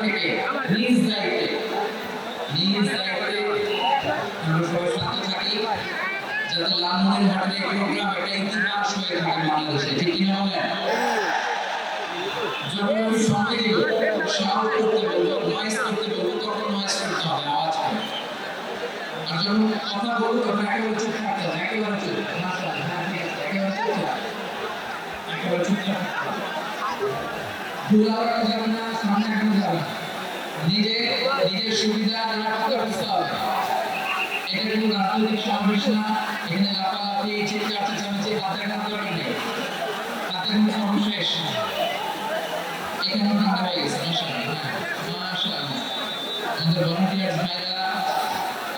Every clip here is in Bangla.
থেকে নিজ দায়িত্বে নিজ দায়িত্বে আমরা সবাই শান্ত থাকি যাতে লালমনির হাটের প্রোগ্রাম একটা ইতিহাস হয়ে থাকে বাংলাদেশে ঠিক কিনা বলেন? যখন আমি সঙ্গে দিব শাউট করতে বলব নয়েজ করতে বলব তখন নয়েজ করতে হবে আওয়াজ করে আর যখন কথা বলব তখন একেবারে চুপ থাকতে হবে একেবারে চুপ মাশাআল্লাহ, হ্যাঁ, একেবারে চুপচাপ একেবারে চুপচাপ ভুল করা যাবে না সামনে এখনও যাবে নিজে নিজের সুবিধা বুঝতে হবে এটা কোনো রাজনৈতিক সমাবেশ না এখানে লাফালাফি চিৎকার চেঁচামেচি তাদের কোনো দরকার নেই। তাতে কোনো না। এখানে ঠান্ডা হয়ে গেছে হ্যাঁ, মাশাআল্লাহ। আমাদের ভলান্টিয়ার্স ভাইরা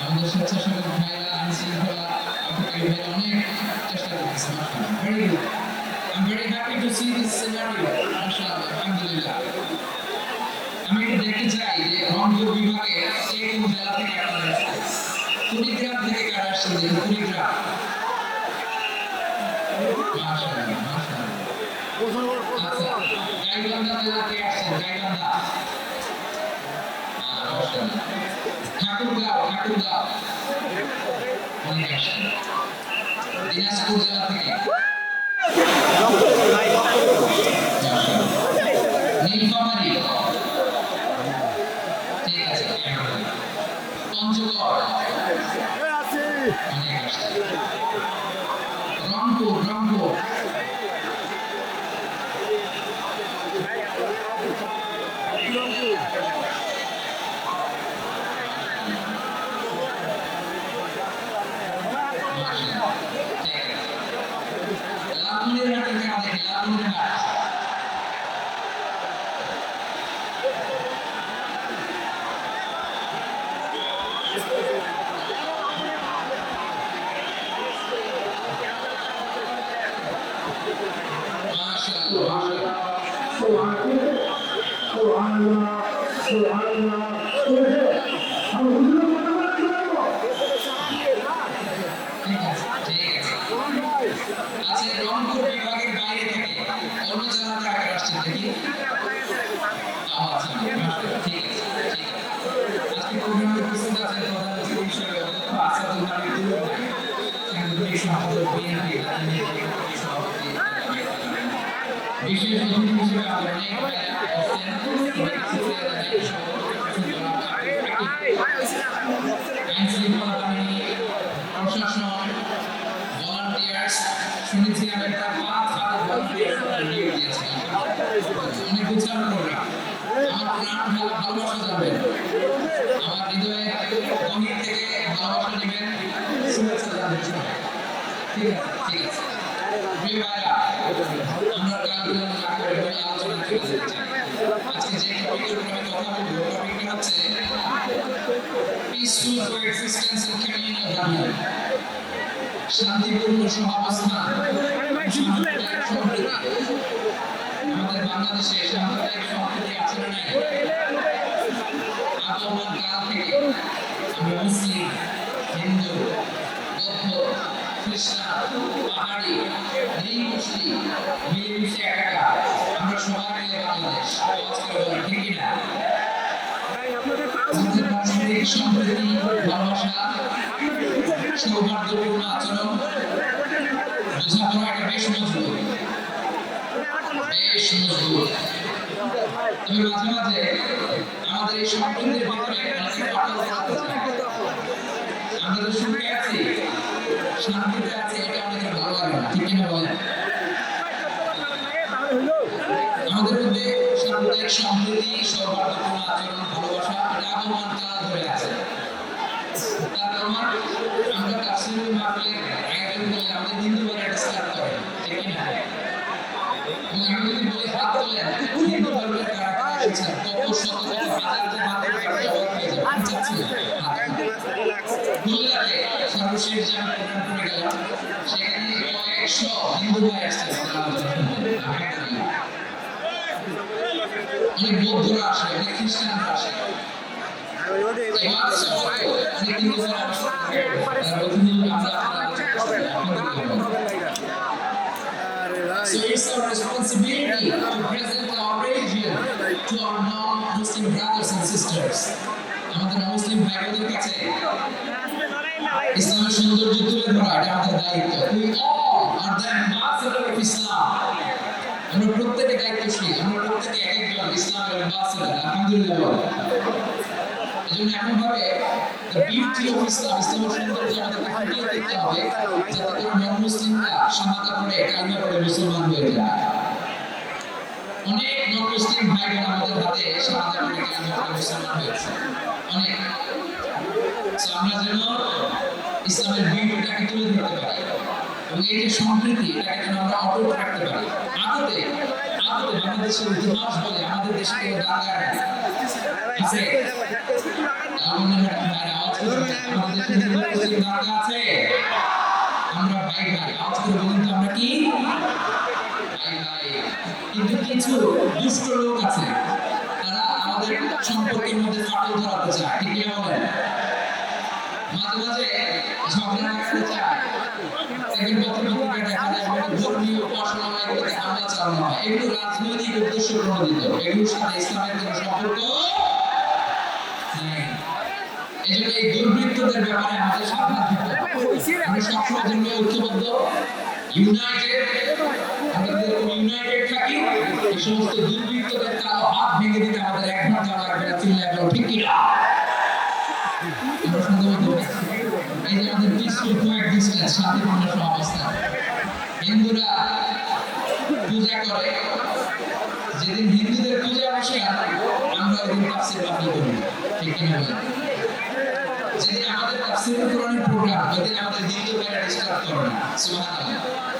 আমাদের স্বেচ্ছাসেবক ভাইরা আইন শৃঙ্খলা রক্ষাকারী ভাইরা অনেক চেষ্টা করতেছে মাশাআল্লাহ। Very good I'm very happy to see this scenario. মাশাআল্লাহ আলহামদুলিল্লাহ আমি একটু দেখতে চাই যে রংপুর বিভাগে কে কোন জেলা থেকে আপনারা এসেছেন কুড়িগ্রাম থেকে কারা আসছেন দেখুন কুড়িগ্রাম মাশাআল্লাহ মাশাআল্লাহ। আচ্ছা গাইবান্ধা জেলা থেকে আসছেন গাইবান্ধা। আহ, মাশাআল্লাহ। ঠাকুরগাঁও ঠাকুরগাঁও। অনেক আসছেন দিনাজপুর জেলা থেকে নীলফামারী ঠিক আছে পঞ্চগড় অনেক আসছে রংপুর রংপুর মাশাআল্লাহ, ঠিক আছে লালমনিরহাটের কেন দেখি লালমনিরহাট মাশাআল্লাহ মাশাআল্লাহ ঠিক আছে ঠিক আছে আচ্ছা রংপুর বিভাগের বাইরে থেকে অন্য জেলা থেকে আগে আসছেন দেখি ও আচ্ছা মাশাআল্লাহ, ঠিক আছে ঠিক আছে আজকে প্রোগ্রামে উপস্থিত আছেন প্রধান অতিথি হিসেবে অধ্যক্ষ আসাদুল হাবিব দুলু ভাই সাংগঠনিক সম্পাদক বিএনপি রাজনীতি কমিটির সভাপতি বিশেষ অতিথি হিসেবে আমাদের অনেক ভাইরা আসছেন ওদের কাছে চেয়ে জানাই সভাপতি জনাব আব্দুল হাকিম আইন শৃঙ্খলা বাহিনী প্রশাসন ভলান্টিয়ার্স শুনেছি আমি প্রায় পাঁচ হাজার ভলান্টিয়ার্স নিয়োগ দিয়েছি অনেক গুছানো প্রোগ্রাম আমার প্রাণ ঢালা ভালোবাসা যাবেন আমার হৃদয়ে গভীর থেকে ভালোবাসা নেবেন শুভেচ্ছা জানাবেন সবাই। ঠিক আছে ঠিক আছে প্রিয় ভাইরা আজকে যে টপিকের উপর কথা বলব টপিকটা হচ্ছে peaceful coexistence and communal harmony শান্তিপূর্ণ সহাবস্থান আমাদের বাংলাদেশে পাহাড়ি মিলেমিশে একা আমরা সবাই মিলে বাংলাদেশ। আওয়াজ করে বলেন ঠিক কিনা? আমাদের সম্প্রীতি ভালোবাসা সৌহার্দ্যপূর্ণ আচরণ বোঝাপড়াটা বেশ মজবুত। বেশ মজবুত। তবে মাঝে মাঝে আমাদের এই সম্প্রীতির ভিতরে আমরা তো সুখে আছি? শান্তিতে আছি, এটা অনেকের ভালো লাগে না, ঠিক কিনা বলেন? আমাদের মধ্যে সাম্প্রদায়িক সম্প্রীতি, সৌহার্দ্যপূর্ণ আচরণ, ভালোবাসা এটা আগমন কাল ধরে আছে। তার প্রমাণ আমরা কাশ্মীর মাহফিলের আয়োজন করলে আমাদের হিন্দু ভাইরা স্টার্ট করে ঠিক কি না এবং আমি যদি বলি হাত তোলেন, হিন্দু ধর্মের কারা কারা এসেছেন? কত শত হাজার যে হাত তোলে জবাব পেয়ে যাবে আমি চাচ্ছি হাত খুলনাতে সর্বশেষ যে আমি প্রোগ্রাম করে গেলাম সেখানে কয়েকশো হিন্দু ভাই আসছে আমাদের আলোচনা শুনতে। আলহামদুলিল্লাহ। অনেক বৌদ্ধরা আসে অনেক খ্রিস্টানরা আসে এবার সবাই অনেক হিন্দু ভাইরা আসে তারা বলছেন যে আমরা আপনার আলোচনা করছি। আলহামদুলিল্লাহ। So it's our responsibility to present our religion to our non-Muslim brothers and sisters. আমাদের মুসলিম ভাই বোনদের কাছে ইসলামের সৌন্দর্য তুলে ধরা এটা আমাদের দায়িত্ব we all are the ambassador of Islam আমরা প্রত্যেকে দায়িত্বশীল আমরা প্রত্যেকে এক একজন ইসলামের অ্যাম্বাসেডর আলহামদুলিল্লাহ এজন্য এমন ভাবে beauty of ইসলাম ইসলামের সৌন্দর্য আমাদেরকে ফুটিয়ে তুলতে হবে যাতে করে নন মুসলিমরা শাহাদা পড়ে কালিমা পড়ে মুসলমান হয়ে যায় অনেক নন মুসলিম ভাই বোন আমাদের হাতে শাহাদা পড়ে কালিমা পড়ে মুসলমান হয়েছে অনেক আমরা যেন ইসলামের বিউটিটাকে তুলে ধরতে পারি। এবং এই যে সম্প্রীতি এটাকে যেন আমরা অটুট রাখতে পারি। আদতে আদতে বাংলাদেশের ইতিহাস বলে আমাদের দেশে কোনো দাঙ্গা আছে আমাদের দেশে দাঙ্গা আছে? আমরা ভাই ভাই, আওয়াজ করে বলুন তো আমরা কি? ভাই ভাই, কিন্তু কিছু দুষ্ট লোক আছে। আমাদের সম্পর্কের মধ্যে ফাটল ধরাতে চায় ঠিক কি বলেন? মাঝে মাঝে ঝগড়া লাগাতে চায় দেখবেন দেখা যায় ধর্মীয় এগুলোতে হামলা চালানো হয় এগুলো রাজনৈতিক উদ্দেশ্য প্রণোদিত। এগুলোর সাথে ইসলামের কোনো সম্পর্ক এই জন্য এই দুর্বৃত্তদের ব্যাপারে আমাদের সাবধান থাকতে হবে। আমরা সবসময় জন্য ঐক্যবদ্ধ ইউনাইটেড ইউনাইটেড থাকি, এই সমস্ত দুর্বৃত্তদের কালো হাত ভেঙে দিতে আমাদের এক ঘণ্টা লাগবে না, চিল্লায় বলো, ঠিক কি না? এই যে আমাদের পিসফুল সহাবস্থান হিন্দুরা পূজা করে। যেদিন হিন্দুদের পূজা অনুষ্ঠান আমরা ওই দিন তাফসির মাহফিল করি। ঠিক কিনা বলেন যেদিন আমাদের তাফসির কোরআনের প্রোগ্রাম ওই দিন আমাদের প্যারা ডিস্টার্ব করে না। সুবহানাল্লাহ।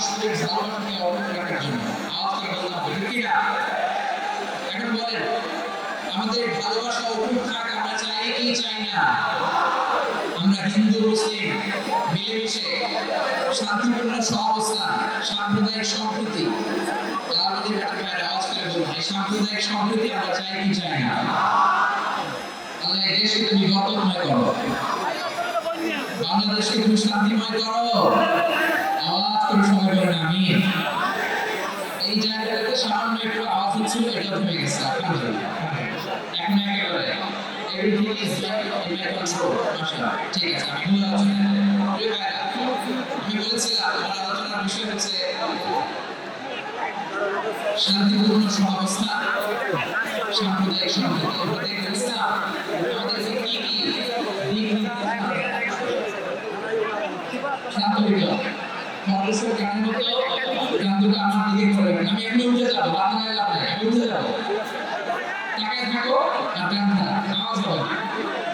পারস্পরিক ভালোবাসাকে অটুট রাখার জন্য আওয়াজ করে বলতে হবে ঠিক কি না এখন বলেন আমাদের ভালোবাসা অটুট থাক আমরা চাই কি চাই না। আমরা হিন্দু মুসলিম মিলেমিশে শান্তিপূর্ণ সহাবস্থান সাম্প্রদায়িক সম্প্রীতি আমাদের ভাইয়ের আওয়াজ করে বলুন এই সাম্প্রদায়িক সম্প্রীতি আমরা চাই কি চাই না এই দেশকে তুমি বরকতময় করো। বাংলাদেশকে তুমি শান্তিময় করো। আওয়াজ করে সবাই বলেন আমি এই জায়গাটাতে সামান্য একটু আওয়াজ হচ্ছিল, এটা থেমে গেছে এখন একেবারে ঠিক আছে, আমি মূল আলোচনার বিষয় হচ্ছে শান্তিপূর্ণ সহাবস্থা, সাম্প্রদায়িক সম্প্রীতি আমরা আমাদেরকে কি কি দিক নির্দেশনা হবে মানুষের গান মতো আমার দিকে করবেন আমি এমনি উঠে যাব নাই, লাভ নাই, আমি উঠে যাব। তাকায় থাকো, আর গান আওয়াজ হবে।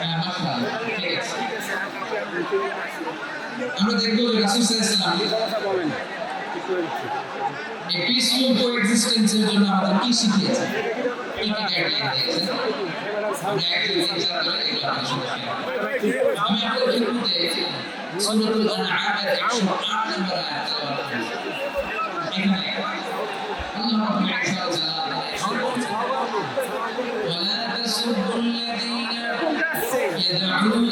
হ্যাঁ মাশাআল্লাহ ঠিক আছে। আমরা দেখব যে রাসূল সাল্লাল্লাহু এই পিসফুল কোএক্সিস্টেন্সের জন্য আমাদের কি শিখিয়েছে? কি কি গাইডলাইন দিয়েছে? আমরা এক দুই তিন চার করে এগুলো। আমি আপনাদের খিদমতে صدر الأنعام عشر مرات ولا تسبوا الذين يدعون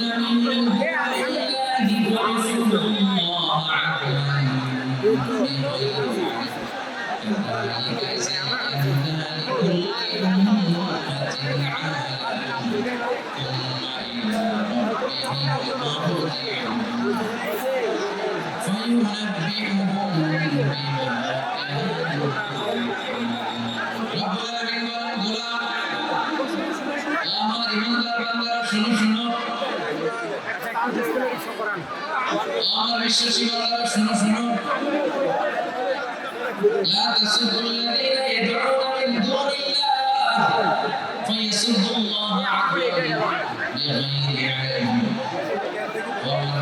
من دون الله فاعبدوا الله আমার বিশ্বাসী বাবারা শুনো শুনো لا تسبوا الذين يدعون من دون الله فيسبوا الله عدوا بغير علم.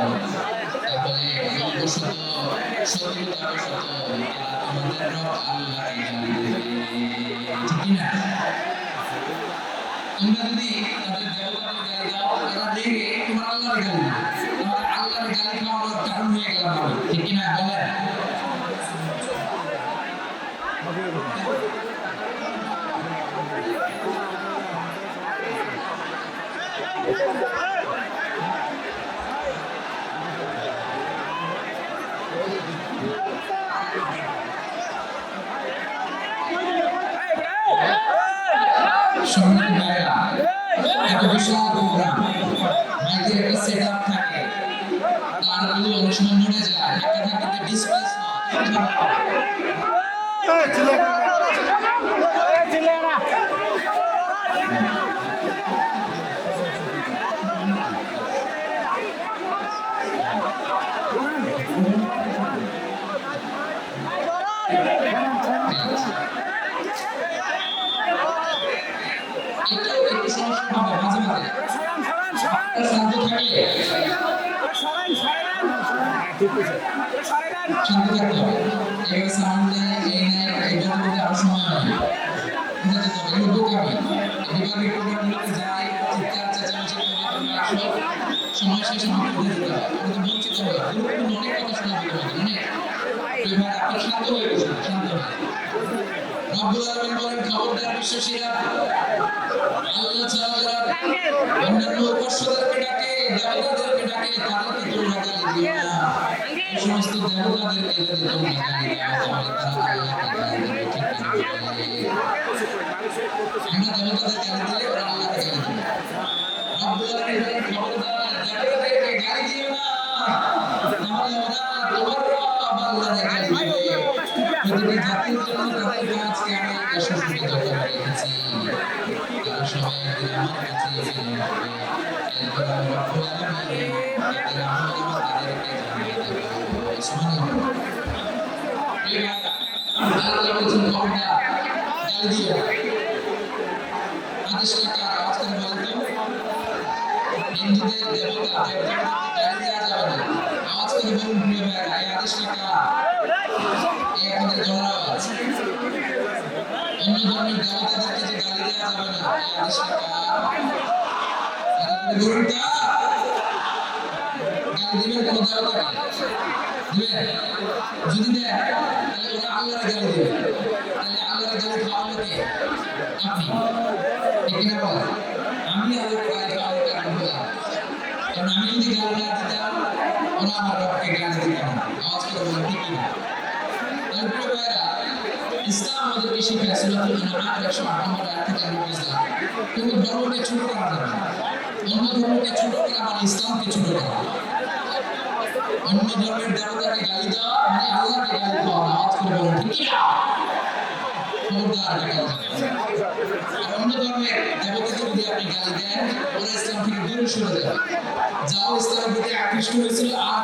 দেবতাদেরকে গালি দাও তাহলে ভুলবশত শত্রুতাবশত তারা তোমাদের রব আল্লাহকে গালি দেবে ঠিক কি না তোমরা যদি সম্মান ভাইরা একটা বিশাল প্রোগ্রাম মাইকের একটা সেট আপ থাকে তারগুলো অনেক সময় মরে যায় একটা ডিসপ্লেস একটু শান্ত থাকতে হবে। এবার সাউন্ড এই নেয় এটার মধ্যে আরও সময় হয় বুঝা যেতে হবে এগুলো বোকামি এবার প্রোগ্রামগুলোতে যাই চিৎকার চেঁচামেচি করে তোমরা আসো সময় শেষে আমাকে উঠে যেতে হয় আমাকে বঞ্চিত হয় গুরুত্বপূর্ণ অনেক কথা শোনাবো তোমাকে অনেক এবার আপনি শান্ত হয়ে বসুন শান্ত হয়ে। রব্বুল আলামিন বলেন খবরদার বিশ্বাসীরা আল্লাহ ছাড়া যারা অন্যান্য উপাস্যদেরকে ডাকে দেবতাদেরকে ডাকে তাদেরকে তোমরা গালি দিও না এই সমস্ত দেবতাদেরকে যদি তোমরা গালি দাও তাহলে তারা আল্লাহকে গালি দেবে ঠিক কিনা বলে? আমরা দেবতাদের গালি দিলে ওরা আল্লাহকে গালি দেবে রব্বুল আলামিন বলেন খবরদার দেবতাদেরকে গালি দিও না তাহলে ওরা তোমার রব আল্লাহকে গালি দেবে প্রতিটি জাতির জন্য তাদেরকে আজকে আপনাদের আওয়াজ অন্য ধর্মের দেবতাদেরকে যে গালি দেওয়া যাবে না আমি আল্লাহর গালি খাওয়ানোর কারণ হলাম কারণ আমি যদি গালি না দিতাম ওরা আমার রবকে গালি দিত না আওয়াজ করে বলেন ঠিক না তাহলে প্রিয় ভাইরা ইসলাম আমাদেরকে শিখায় সুরাতুল আনআম 108 নম্বর আয়াত থেকে কিন্তু ধর্মকে ছোট করা যাবে না। অন্য ধর্মকে ছোট করা মানে ইসলামকে ছোট করা। অন্য ধর্মের দেবতাকে গালি দেওয়া মানে আল্লাহকে গালি দেওয়া। না থেকে আকৃষ্ট আর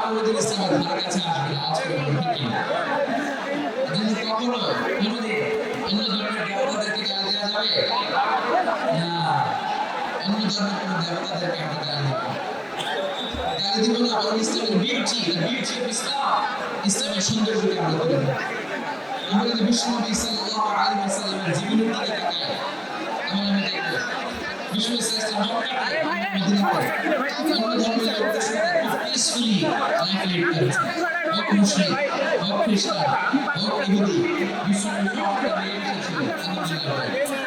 কখনো কোনোদিন অন্য ধর্মের দেবতাদেরকে গালি দেওয়া যাবে না অন্য ধর্মের কোনো দেবতাদেরকে আমরা গালি দেবো। গালি দিব না, বরং ইসলামের বিউটি বিউটি অফ ইসলাম, ইসলামের সৌন্দর্যকে আমরা তুলে ধরবো আমরা যদি বিশ্বনবী সাল্লাল্লাহু আলাইহি ওয়াসাল্লামের জীবনের দিকে তাকাই তাহলে আমি দেখব সাল্লাল্লাহু আলাইহি ওয়াসাল্লাম মক্কাতে অন্য ধর্মের লোকদের পিসফুলি লাইফ লিড করেছে। হোক মুসলিম হোক খ্রিস্টান হোক ইহুদি বিশ্বনবী সবাইকে নিয়ে এসেছিল আলহামদুলিল্লাহ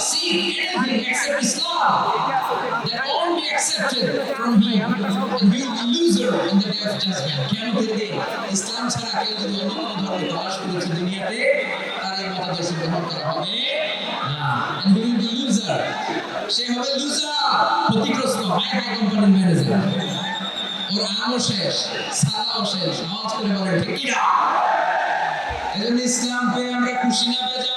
seek anything except Islam, that won't be accepted from him, and he will be loser in the day of judgment. কেমতের দিন ইসলাম ছাড়া কেউ যদি অন্য কোনো ধর্ম তালাশ করেছে দুনিয়াতে তার এই মতাদর্শ গ্রহণ করা হবে না। And he will be loser সে হবে লুজার ক্ষতিগ্রস্ত। হাই কোম্পানির ম্যানেজার ওর আমও শেষ সালাও শেষ আওয়াজ করে বলেন ঠিক কি না এজন্য ইসলাম পেয়ে আমরা খুশি না বেজার।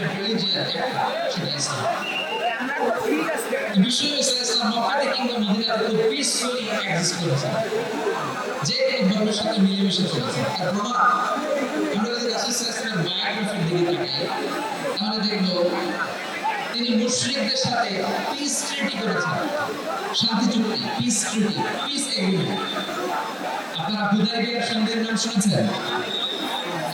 করেছে যে তিনি মুশরিকদের সাথে পিস করেছেন শান্তি পিস পিস এগ্রিমেন্ট আপনারা হুদাইবিয়ার সন্ধির নাম শুনেছেন?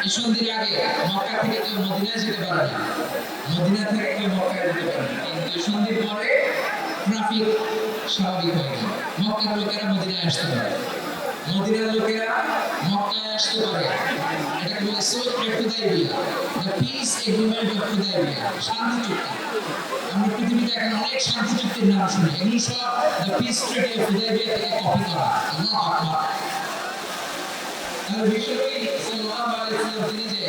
এই আগে মক্কা থেকে কেউ মদিনায় যেতে পারে না। মদিনা থেকে কেউ মক্কায় যেতে পারে না। কিন্তু এই পরে ট্রাফিক স্বাভাবিক হয়ে গেল। মক্কার লোকেরা মদিনায় আসতে পারে। মদিনার লোকেরা মক্কায় আসতে পারে। এটাকে বলে সুলহ Hudaibiya the peace agreement of Hudaibiya শান্তি চুক্তি। আমরা পৃথিবীতে এখন অনেক শান্তি চুক্তির নাম শুনি। এগুলো সব the peace treaty of Hudaibiya থেকে কপি করা। আল্লাহু আকবার। বিশ্বনবী সাল্লাল্লাহু আলাইহি ওয়াসাল্লাম তিনি যে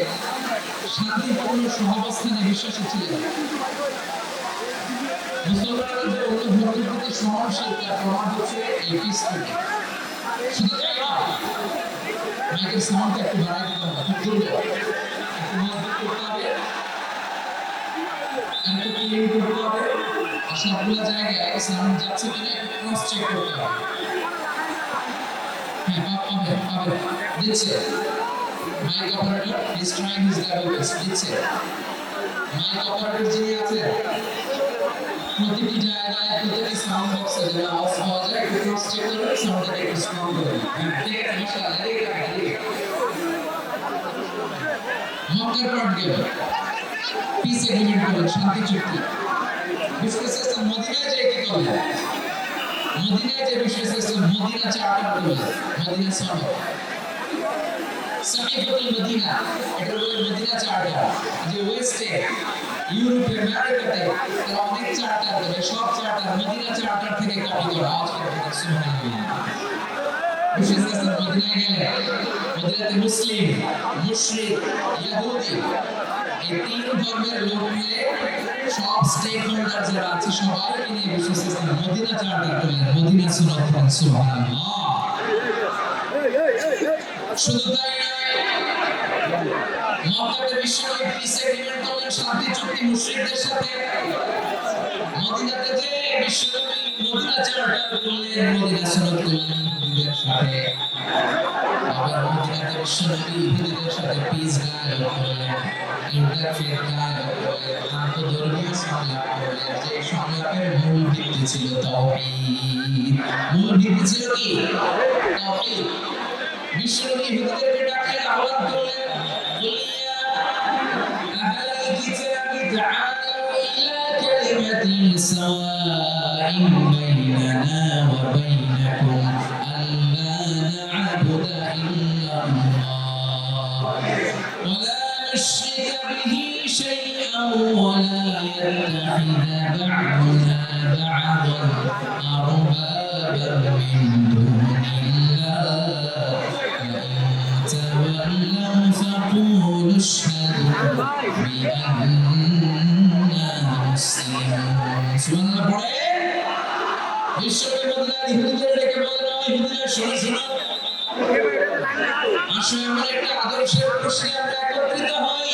শান্তিপূর্ণ সহাবস্থানে বিশ্বাসী ছিলেন মুসলমানরা যে জায়গায় সাউন্ড যাচ্ছে কিনা চেক করতে দিচ্ছে mike operator is trying his level best দিচ্ছে মাইক অপারেটর যিনি আছেন, প্রতিটি জায়গায়, প্রতিটি সাউন্ড বক্সে যেন আওয়াজ পাওয়া যায়, একটু ক্রস চেক করবেন সাউন্ডটা একটু স্ট্রং করবেন হ্যাঁ আছে মক্কার পার্ট গেল পিস এগ্রিমেন্ট করলেন শান্তি চুক্তি। বিশ্বশ্রেষ্ঠ মদিনায় যে কি করলেন? মদিনায় যে বিশ্বশ্রেষ্ঠ মদিনা চার্টার করলেন মদিনা সনদ। সাহিফাতুল মদিনা। এটা হলো মদিনা চার্টার যে ওয়েস্টে ইউরোপে আমেরিকাতে তারা অনেক চার্টার করে। সব চার্টার মদিনা চার্টার থেকে কপি করা আওয়াজ করে বলেন সুবহানাল্লাহ। বিশ্বশ্রেষ্ঠ মদিনায় গেলে, মদিনাতে মুসলিম, মুশরিক, ইহুদি, এই তিন ধর্মের লোক মিলে সব স্টেক হোল্ডার যারা আছে, সবাইকে নিয়ে শুধু তাই নয় বিশ্বনবী পিস এগ্রিমেন্ট করলেন শান্তি চুক্তি মুশরিকদের সাথে। মদিনাতে যে বিশ্বনবী মদিনা চার্টার করলেন মদিনা সনদ করলেন সাথে। আবার মদিনাতে বিশ্বনবী ইহুদিদের সাথে পিস ডায়ালগ করলেন ইন্টারফেথ ডায়ালগ করলেন আন্তঃধর্মীয় সংলাপ করলেন যে সংলাপের মূল ভিত্তি ছিল তাওহীদ মূল ভিত্তি ছিল কি? তাওহীদ বিশ্বনবী ইহুদিদেরকে ডাকলেন আহ্বান করলেন سواء بيننا وبينكم ألا نعبد إلا الله. ولا نشرك به شيئا ولا يتخذ بعضنا بعضا أربابا من دون الله. فإن تولوا فقولوا اشهدوا بأن ইহুদিদের ডেকে বলেন ইহুদিরা শোনো শোনো আসলে আমরা একটা আদর্শের প্রশ্নে আমরা একত্রিত হই।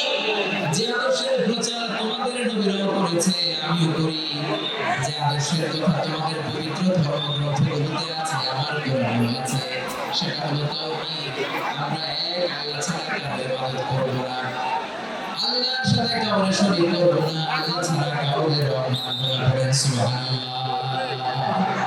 যে আদর্শের প্রচার তোমাদের নবীরাও করেছে, আমিও করি। যে আদর্শের কথা তোমাদের পবিত্র ধর্মগ্রন্থগুলোতে আছে, আমার কোরআনেও আছে? সেটা হলো তাওহীদ। আমরা এক, আল্লাহ ছাড়া কারও ইবাদত করব না। আল্লাহর সাথে কাউরে শরীক করব না, আল্লাহ ছাড়া কাউরে রব না। পড়েন, সুবহানাল্লাহ।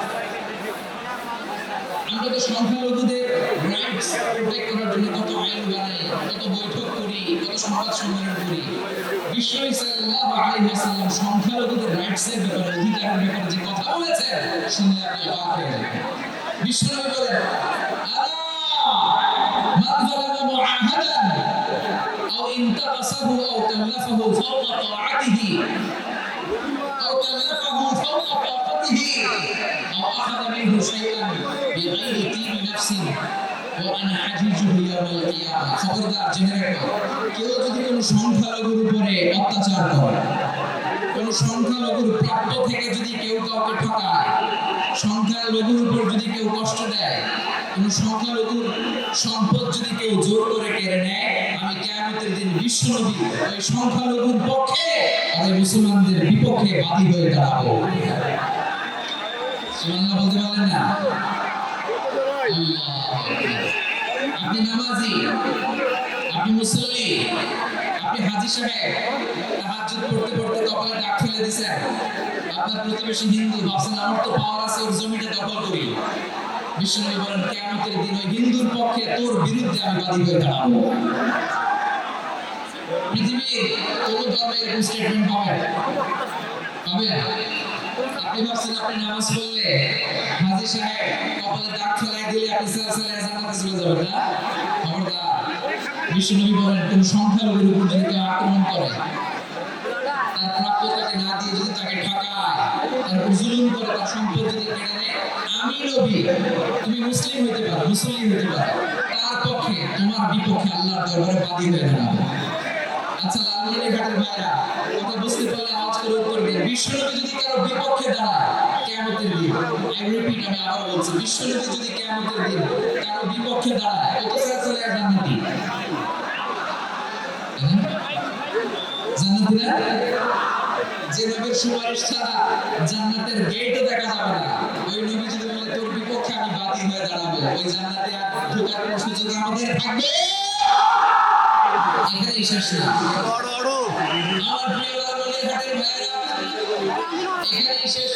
আমাদের সংখ্যালঘুদের রাইটস প্রোটেক্ট করার জন্য কত আইন বানাই কত বৈঠক করি, কত সংবাদ সম্মেলন করি? বিশ্ব সাল্লাল্লাহু আলাইহি ওয়াসাল্লাম সংখ্যালঘুদের রাইটস এর ব্যাপারে, অধিকারের ব্যাপারে যে কথা বলেছেন, শুনলে আপনি অবাক হয়ে যাবেন। বিশ্বনবী বলেন, আলা মান যালামা মুআহাদান আও ইনতাকাসাহু আও কাল্লাফাহু طاقته أو أخذ منه شيئا بغير طيب نفس وأنا حجيجه يوم القيامة খবরদার জেনে রাখো কেউ যদি কোনো সংখ্যালঘুর উপরে অত্যাচার করে কোন সংখ্যালঘুর প্রাপ্য থেকে যদি কেউ কাউকে ঠকায় সংখ্যালঘুর উপর যদি কেউ কষ্ট দেয় কোন সংখ্যালঘুর সম্পদ যদি কেউ জোর করে কেড়ে নেয় আমি কিয়ামতের দিন বিশ্ব নবী ওই সংখ্যালঘুর পক্ষে আর ওই মুসলমানদের বিপক্ষে বাদী হয়ে দাঁড়াবো সুবহানাল্লাহ বলতে পারলেন না। আপনি নামাজি, আপনি মুসল্লি, আপনি হাজি সাহেব পড়তে পড়তে কপালে দাগ ফেলে দিছেন। আপনার প্রতিবেশী হিন্দু, ভাবছেন আমার তো পাওয়ার আছে, ওর জমিটা দখল করি। বিশ্বনবী বলেন, কিয়ামতের দিন ওই হিন্দুর পক্ষে তোর বিরুদ্ধে আমি বাদী হয়ে দাঁড়াবো। পৃথিবীর কোন ধর্মে এরকম স্টেটমেন্ট পাবেন? পাবেন? আপনি ভাবছেন আপনি নামাজ পড়লে হাজি সাহেব কপালে দাগ ফেলাই দিলে আপনি সারা জান্নাতে চলে যাবেন, না? খবরদার, বিশ্বনবী বলেন, কোন সংখ্যালঘুর উপর যদি কেউ আক্রমণ করে, তার প্রাপ্য তাকে না দিয়ে যদি তাকে ঠকায়, তার জুলুম করে, তার সম্পদ যদি কেড়ে নেয়, আমি নবী, তুমি মুসলিম হইতে পারো, মুসলিম হইতে পারো। তার পক্ষে, তোমার বিপক্ষে আল্লাহর দরবারে বাদী হয়ে দাঁড়াবো। আচ্ছা লালমনি ঘাটের ভাইরা বুঝতে পারলে বিশ্বনবী যদি কারও বিপক্ষে দাঁড়ায় দিন, আই রিপিট, আমি আবার বলছি, বিশ্বনবী যদি দিন কারও বিপক্ষে দাঁড়ায় চলে জান্নাতি জান্নাতিরা? যে নবীর সুপারিশ ছাড়া জান্নাতের দেখা যাবে না। ওই নবী যদি বলে, তোর বিপক্ষে আমি হয়ে দাঁড়াবো। ওই জান্নাতে ঢোকার কোনো সুযোগ আমাদের থাকবে? এখানেই শেষ না শেষ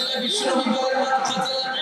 নয়